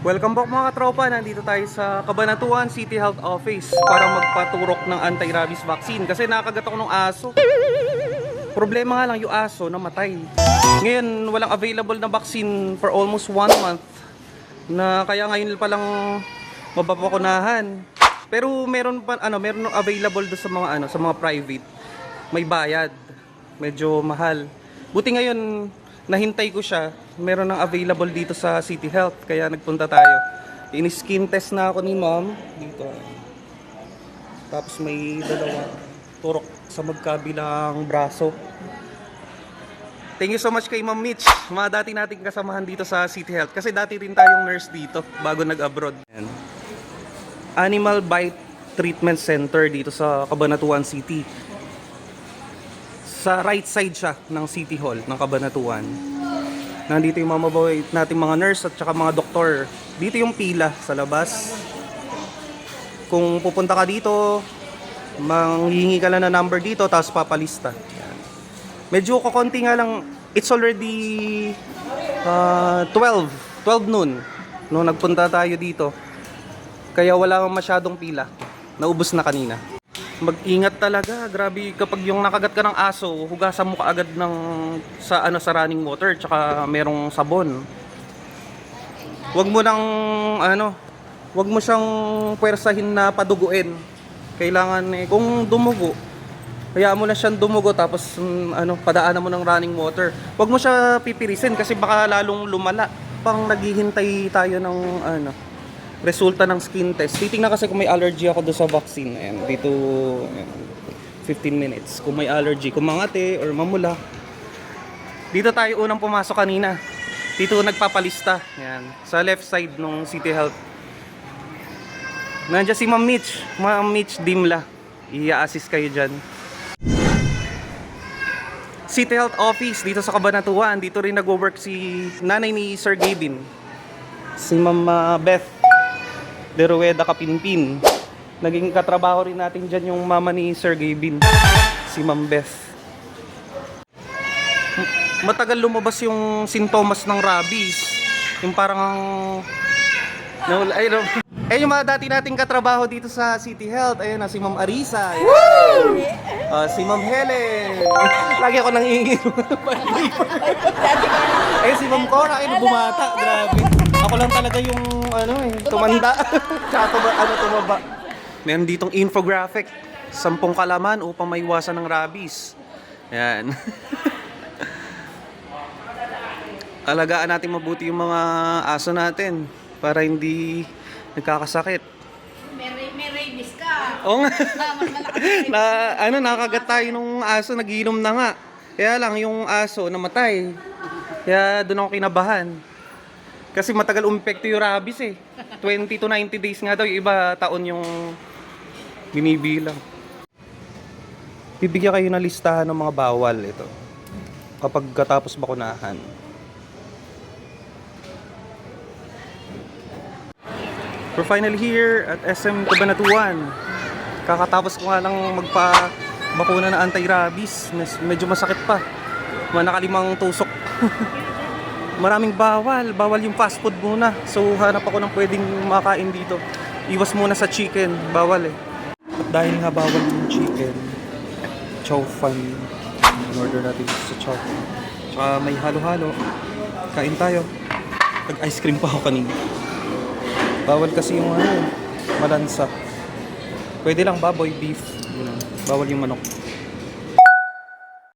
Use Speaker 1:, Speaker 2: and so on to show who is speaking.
Speaker 1: Welcome back mga katropa. Nandito tayo sa Cabanatuan City Health Office para magpaturok ng anti-rabies vaccine kasi nakagat ako ng aso. Problema nga lang yung aso namatay. Ngayon, walang available na vaccine for almost one month na kaya ngayon pa lang mapapakunahan. Pero meron pa ano, meron available do sa mga ano, sa mga private. May bayad. Medyo mahal. Buti ngayon nahintay ko siya. Meron ng available dito sa City Health kaya nagpunta tayo. In-skin test na ako ni ma'am dito. Tapos may dalawa turok sa magkabilang braso. Thank you so much kay Ma'am Mitch. Mga dati nating kasamahan dito sa City Health. Kasi dati rin tayong nurse dito bago nag-abroad. Animal Bite Treatment Center dito sa Cabanatuan City. Sa right side siya ng City Hall ng Cabanatuan. Nandito yung mga mababoy nating mga nurse at saka mga doktor. Dito yung pila sa labas. Kung pupunta ka dito, manghihingi ka lang ng number dito tapos papalista. Medyo kakonti nga lang, it's already uh, 12, 12 noon nung nagpunta tayo dito. Kaya wala masyadong pila. Naubos na kanina. Mag-ingat talaga. Grabe kapag yung nakagat ka ng aso, hugasan mo kaagad ng sa ano sa running water tsaka merong sabon. Huwag mo nang ano, huwag mo siyang puwersahin na paduguin. Kailangan eh kung dumugo, kaya mo na siyang dumugo tapos mm, ano, padaanan mo ng running water. Huwag mo siya pipirisin kasi baka lalong lumala. Pang naghihintay tayo ng ano, resulta ng skin test. Titingnan kasi kung may allergy ako doon sa vaccine. Ayan, dito ayan, 15 minutes. Kung may allergy, kung mangate or mamula. Dito tayo unang pumasok kanina. Dito nagpapalista. Ayan, sa left side ng City Health. Nandiyan si Ma'am Mitch. Ma'am Mitch Dimla. I-assist kayo dyan. City Health Office dito sa Cabanatuan. Dito rin nag-work si nanay ni Sir Gavin. Si Ma'am uh, Beth de Rueda Kapinpin. Naging katrabaho rin natin dyan yung mama ni Sir Gavin. Si Ma'am Beth. Matagal lumabas yung sintomas ng rabies. Yung parang Nawala, ay, no. Eh, yung mga dati nating katrabaho dito sa City Health, ayun na, si Ma'am Arisa. Ayan. Ah, si Ma'am Helen. Lagi ako nang iingin. eh, si Ma'am Cora, ayun, bumata. Grabe. Ako lang talaga yung, ano eh, tumanda. Tsaka tuba, ano, tumaba. Meron ditong infographic. Sampung kalaman upang maiwasan ng rabies. Yan. Alagaan natin mabuti yung mga aso natin para hindi nagkakasakit.
Speaker 2: May, ra- may rabies ka.
Speaker 1: Oo nga. Na ano nakagat tayo nung aso nagiinom na nga. Kaya lang yung aso namatay. Kaya doon ako kinabahan. Kasi matagal umepekto yung rabies eh. 20 to 90 days nga daw, yung iba taon yung binibilang. Bibigyan kayo ng listahan ng mga bawal ito. Kapag katapos bakunahan. We're finally here at SM Cabanatuan. Kakatapos ko nga lang magpa bakuna ng anti-rabies. Medyo masakit pa. Mga nakalimang tusok. Maraming bawal. Bawal yung fast food muna. So hanap ako ng pwedeng makain dito. Iwas muna sa chicken. Bawal eh. At dahil nga bawal yung chicken, chow fan. In-order natin sa chow fan. Tsaka may halo-halo. Kain tayo. Nag-ice cream pa ako kanina. Bawal kasi yung ano, malansa. Pwede lang baboy, beef. Bawal yung manok.